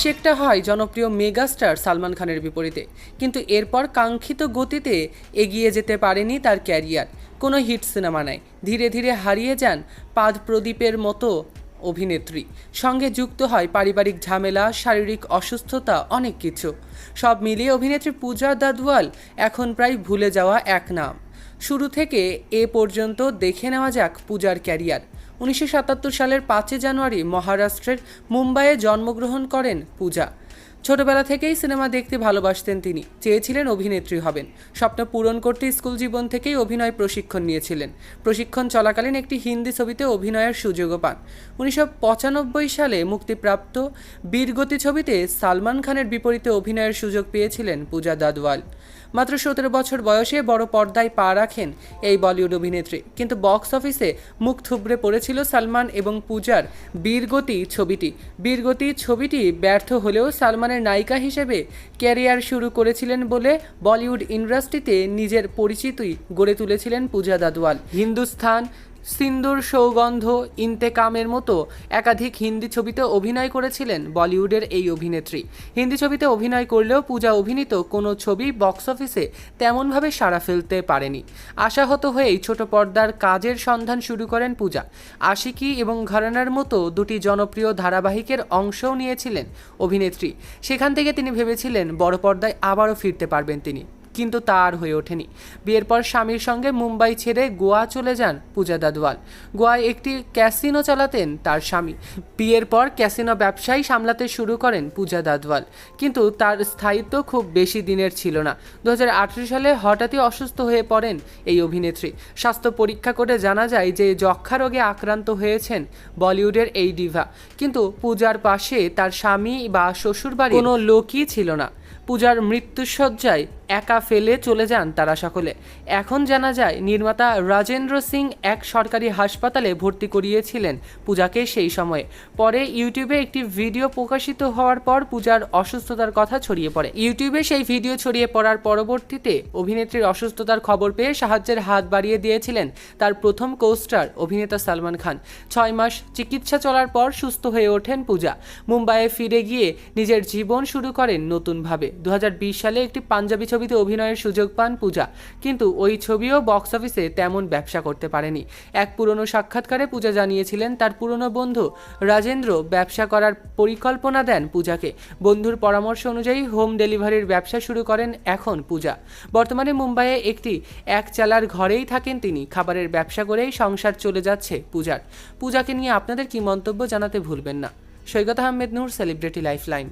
অভিষেকটা হয় জনপ্রিয় মেগাস্টার সালমান খানের বিপরীতে। কিন্তু এরপর কাঙ্ক্ষিত গতিতে এগিয়ে যেতে পারেনি তার ক্যারিয়ার। কোনো হিট সিনেমা নাই। ধীরে ধীরে হারিয়ে যান পাদ প্রদীপের মতো অভিনেত্রী। সঙ্গে যুক্ত হয় পারিবারিক ঝামেলা, শারীরিক অসুস্থতা, অনেক কিছু। সব মিলিয়ে অভিনেত্রী পূজা দাদওয়াল এখন প্রায় ভুলে যাওয়া এক নাম। শুরু থেকে এ পর্যন্ত দেখে নেওয়া যাক পূজার ক্যারিয়ার। উনিশশো সাতাত্তর সালের পাঁচই জানুয়ারি মহারাষ্ট্রের মুম্বাইয়ে জন্মগ্রহণ করেন পূজা। ছোটবেলা থেকেই সিনেমা দেখতে ভালোবাসতেন তিনি। চেয়েছিলেন অভিনেত্রী হবেন। স্বপ্ন পূরণ করতে স্কুল জীবন থেকেই অভিনয় প্রশিক্ষণ নিয়েছিলেন। প্রশিক্ষণ চলাকালীন একটি হিন্দি ছবিতে অভিনয়ের সুযোগও পান। উনিশশো পঁচানব্বই সালে মুক্তিপ্রাপ্ত বীরগতি ছবিতে সালমান খানের বিপরীতে অভিনয়ের সুযোগ পেয়েছিলেন পূজা দাদওয়াল। মাত্র সতেরো বছর বয়সে বড় পর্দায় পা রাখেন এই বলিউড অভিনেত্রী। কিন্তু বক্স অফিসে মুখ থুবড়ে পড়েছিল সালমান এবং পূজার বীরগতি ছবিটি। বীরগতি ছবিটি ব্যর্থ হলেও সালমানের নায়িকা হিসেবে ক্যারিয়ার শুরু করেছিলেন বলে বলিউড ইন্ডাস্ট্রিতে নিজের পরিচিতি গড়ে তুলেছিলেন পূজা দাদওয়াল। হিন্দুস্থান সিন্দুর সৌগন্ধ, ইন্তেকামের মতো একাধিক হিন্দি ছবিতে অভিনয় করেছিলেন বলিউডের এই অভিনেত্রী। হিন্দি ছবিতে অভিনয় করলেও পূজা অভিনীত কোনো ছবি বক্স অফিসে তেমনভাবে সাড়া ফেলতে পারেনি। আশাহত হয়েই ছোট পর্দার কাজের সন্ধান শুরু করেন পূজা। আশিকি এবং ঘরানার মতো দুটি জনপ্রিয় ধারাবাহিকের অংশও নিয়েছিলেন অভিনেত্রী। সেখান থেকে তিনি ভেবেছিলেন বড় পর্দায় আবারও ফিরতে পারবেন তিনি। কিন্তু তা আর হয়ে ওঠেনি। বিয়ের পর স্বামীর সঙ্গে মুম্বাই ছেড়ে গোয়া চলে যান পূজা দাদওয়াল। গোয়ায় একটি ক্যাসিনো চালাতেন তার স্বামী। বিয়ের পর ক্যাসিনো ব্যবসায়ী সামলাতে শুরু করেন পূজা দাদওয়াল। কিন্তু তার স্থায়িত্ব খুব বেশি দিনের ছিল না। দু হাজার আঠেরো সালে হঠাৎই অসুস্থ হয়ে পড়েন এই অভিনেত্রী। স্বাস্থ্য পরীক্ষা করে জানা যায় যে যক্ষা রোগে আক্রান্ত হয়েছেন বলিউডের এই ডিভা। কিন্তু পূজার পাশে তার স্বামী বা শ্বশুরবাড়ি কোনো লোকই ছিল না। পূজার মৃত্যুসজ্জায় একা ফেলে চলে যান তারা সকলে। এখন জানা যায়, নির্মাতা রাজেন্দ্র সিং এক সরকারি হাসপাতালে ভর্তি করিয়েছিলেন পূজাকে সেই সময়ে। পরে ইউটিউবে একটি ভিডিও প্রকাশিত হওয়ার পর পূজার অসুস্থতার কথা ছড়িয়ে পড়ে। ইউটিউবে সেই ভিডিও ছড়িয়ে পড়ার পরবর্তীতে অভিনেত্রীর অসুস্থতার খবর পেয়ে সাহায্যের হাত বাড়িয়ে দিয়েছিলেন তার প্রথম কোস্টার অভিনেতা সালমান খান। ছয় মাস চিকিৎসা চলার পর সুস্থ হয়ে ওঠেন পূজা। মুম্বাইয়ে ফিরে গিয়ে নিজের জীবন শুরু করেন নতুনভাবে। দু হাজার বিশ সালে একটি পাঞ্জাবি ছবিতে অভিনয়ের সুযোগ পান পূজা। কিন্তু ওই ছবিও বক্স অফিসে তেমন ব্যবসা করতে পারেনি। এক পুরনো সাক্ষাৎকারে পূজা জানিয়েছিলেন তার পুরনো বন্ধু রাজেন্দ্র ব্যবসা করার পরিকল্পনা দেন পূজাকে। বন্ধুর পরামর্শ অনুযায়ী হোম ডেলিভারির ব্যবসা শুরু করেন এখন পূজা। বর্তমানে মুম্বাইয়ে একটি এক চালার ঘরেই থাকেন তিনি। খাবারের ব্যবসা করেই সংসার চলে যাচ্ছে পূজার। পূজাকে নিয়ে আপনাদের কি মন্তব্য জানাতে ভুলবেন না। Saikat Ahmed Noor celebrity lifeline